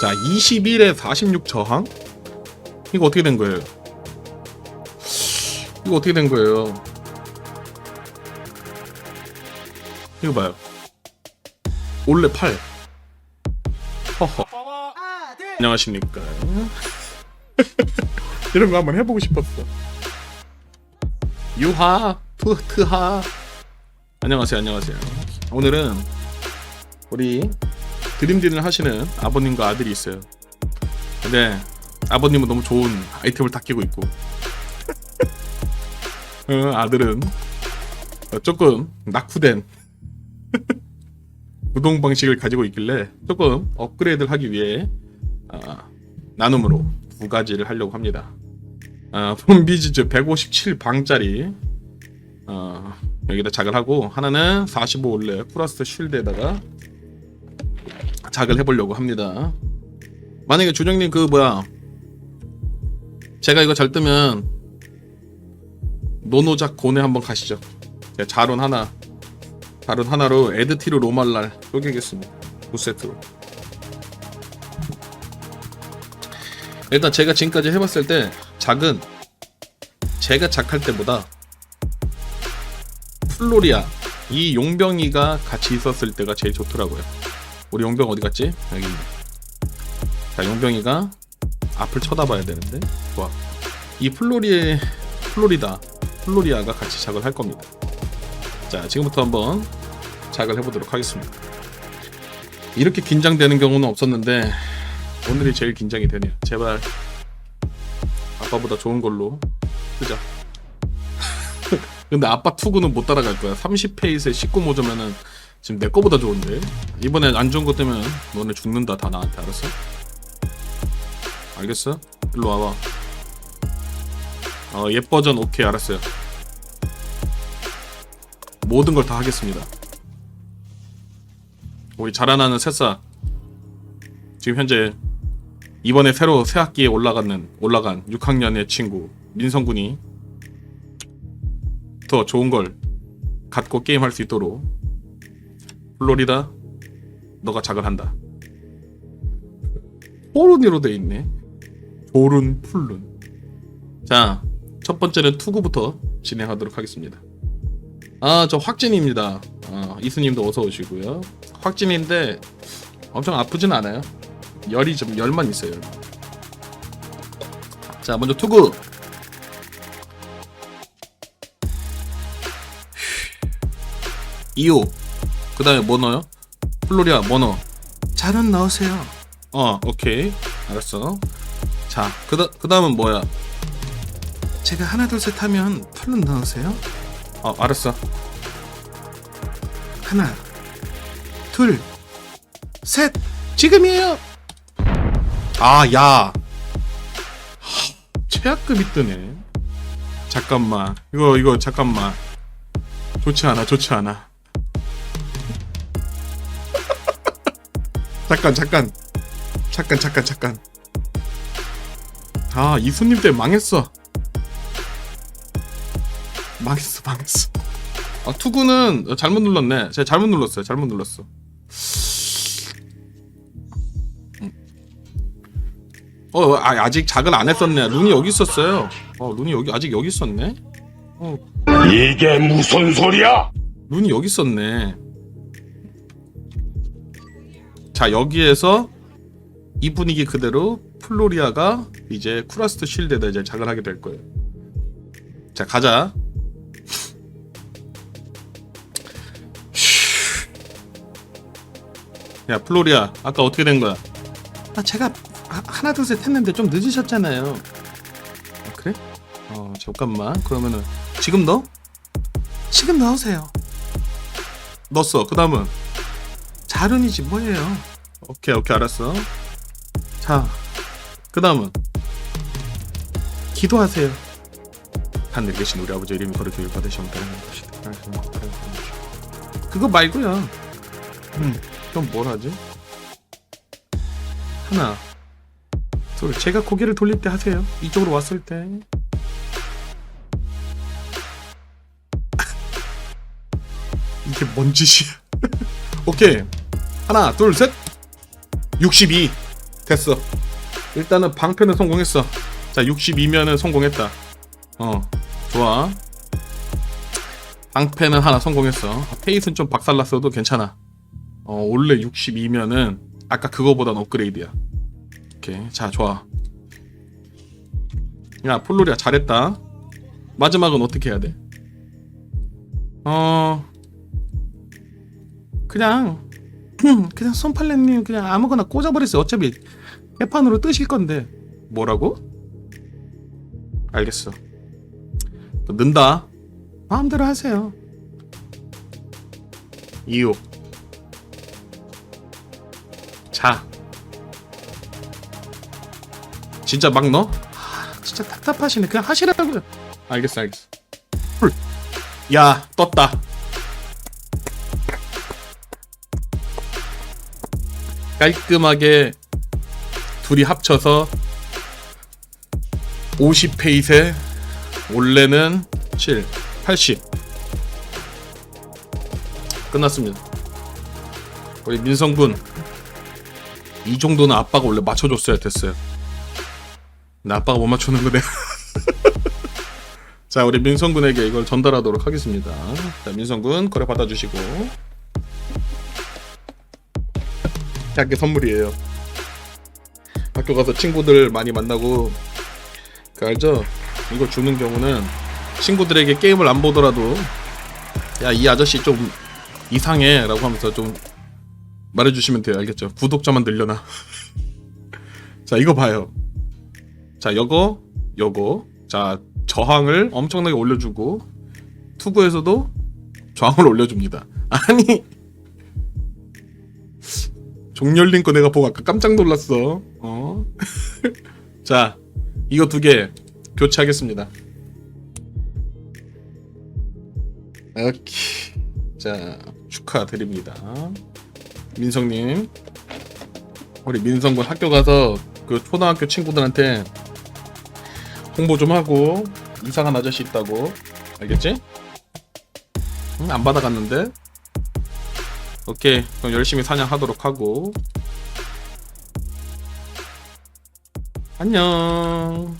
자 21에 46 저항? 이거 어떻게 된 거예요? 이거 어떻게 된 거예요? 이거 봐요. 올레 8. 허허. 안녕하십니까. 이런 거 한번 해보고 싶었어. 유하, 푸, 트하. 안녕하세요, 안녕하세요. 오늘은 우리 드림딘을 하시는 아버님과 아들이 있어요. 근데 아버님은 너무 좋은 아이템을 다 끼고 있고, 어, 아들은 조금 낙후된 구동 방식을 가지고 있길래 조금 업그레이드를 하기 위해 아, 나눔으로 두 가지를 하려고 합니다. 아, 폼비지즈 157방짜리 어, 여기다 작을 하고 하나는 45 올레 쿠라스트 쉴드에다가 작을 해보려고 합니다. 만약에 주정님 그 뭐야 제가 이거 잘 뜨면 노노작 고네 한번 가시죠. 제가 자론 하나 자론 하나로 에드티로 로말랄 쪼개겠습니다. 2세트로. 일단 제가 지금까지 해봤을 때 작은 제가 작할 때보다 플로리아 이 용병이가 같이 있었을 때가 제일 좋더라고요. 우리 용병 어디 갔지? 여기. 자 용병이가 앞을 쳐다봐야 되는데 좋아. 이 플로리에 플로리다 플로리아가 같이 작을 할 겁니다. 자 지금부터 한번 작을 해보도록 하겠습니다. 이렇게 긴장되는 경우는 없었는데 오늘이 제일 긴장이 되네요. 제발 아빠보다 좋은 걸로 뜨자. 근데 아빠 투구는 못 따라갈 거야. 30페이스에 19모저면은 지금 내 거보다 좋은데. 이번에 안 좋은 거 때문에 너네 죽는다 다 나한테 알았어? 알겠어? 일로 와봐. 어, 옛 버전 오케이 알았어요. 모든 걸 다 하겠습니다. 우리 자라나는 새싹 지금 현재 이번에 새로 새 학기에 올라가는 올라간 6학년의 친구 민성군이 더 좋은 걸 갖고 게임할 수 있도록 플로리다 너가 작을 한다. 포룬이로 돼 있네. 조룬 풀룬. 자, 첫 번째는 투구부터 진행하도록 하겠습니다. 아, 저 확진입니다. 어, 이수님도 어서 오시고요. 확진인데 엄청 아프진 않아요. 열이 좀 열만 있어요. 열. 자, 먼저 투구. 2호. 그 다음에 뭐 넣어요? 플로리아 뭐 넣어? 자는 넣으세요. 어, 오케이. 알았어. 자, 그, 다, 그 다음은 뭐야? 제가 하나, 둘, 셋 하면 털른 넣으세요. 어, 알았어. 하나, 둘, 셋. 지금이에요. 아, 야. 하, 최악급이 뜨네. 잠깐만. 이거, 이거, 잠깐만. 좋지 않아, 좋지 않아. 잠깐, 잠깐. 잠깐, 잠깐, 잠깐. 아, 이수님 때문에 망했어. 망했어, 망했어. 아, 투구는 잘못 눌렀네. 제가 잘못 눌렀어요. 잘못 눌렀어. 어, 아, 아직 작을 안 했었네. 룬이 여기 있었어요. 어, 룬이 여기 아직 여기 있었네. 어, 이게 무슨 소리야? 룬이 여기 있었네. 자, 여기에서 이 분위기 그대로 플로리아가 이제 쿠라스트 쉴드에다 이제 작을 하게 될 거예요. 자, 가자. 야, 플로리아, 아까 어떻게 된 거야? 아, 제가 하- 하나 둘 셋 했는데 좀 늦으셨잖아요. 아, 그래? 어, 잠깐만. 그러면은 지금 넣어? 지금 넣으세요. 넣었어. 그 다음은 자륜이지 뭐예요? 오케이 오케이 알았어. 자, 그 다음은 기도하세요. 하늘 계신 우리 아버지 이름이 거룩히 받으시면 되는 것이다. 그거 말고요. 음, 그럼 뭘 하지? 하나, 둘. 제가 고개를 돌릴 때 하세요. 이쪽으로 왔을 때. 이게 뭔 짓이야? 오케이. 하나, 둘, 셋. 62. 됐어. 일단은 방패는 성공했어. 자, 62면은 성공했다. 어, 좋아. 방패는 하나 성공했어. 페이스는 좀 박살났어도 괜찮아. 어, 원래 62면은 아까 그거보단 업그레이드야. 오케이. 자, 좋아. 야, 폴로리아 잘했다. 마지막은 어떻게 해야 돼? 어, 그냥, 그냥 손팔레님 그냥 아무거나 꽂아버렸어요. 어차피 개판으로 뜨실 건데. 뭐라고? 알겠어. 또 는다. 마음대로 하세요. 이유. 자. 진짜 막 넣어? 하, 진짜 답답하시네. 그냥 하시라고요. 알겠어, 알겠어. 풀. 야, 떴다. 깔끔하게 둘이 합쳐서 50페이세 원래는 7, 80 끝났습니다. 우리 민성군 이 정도는 아빠가 원래 맞춰줬어야 됐어요. 나 아빠가 못 맞추는 거네. 자 우리 민성군에게 이걸 전달하도록 하겠습니다. 자 민성군 거래 받아주시고 대학교 선물이에요. 학교 가서 친구들 많이 만나고 그 알죠? 이거 주는 경우는 친구들에게 게임을 안 보더라도 야 이 아저씨 좀 이상해라고 하면서 좀 말해주시면 돼요. 알겠죠? 구독자만 늘려나. 자 이거 봐요. 자 요거 요거 자 저항을 엄청나게 올려주고 투구에서도 저항을 올려줍니다. 아니 종렬린 거 내가 보고 아까 깜짝 놀랐어. 어? 자, 이거 두 개 교체하겠습니다. 오케이. 자, 축하드립니다. 민성님. 우리 민성군 학교 가서 그 초등학교 친구들한테 홍보 좀 하고 이상한 아저씨 있다고. 알겠지? 응, 안 받아갔는데? 오케이. 그럼 열심히 사냥하도록 하고. 안녕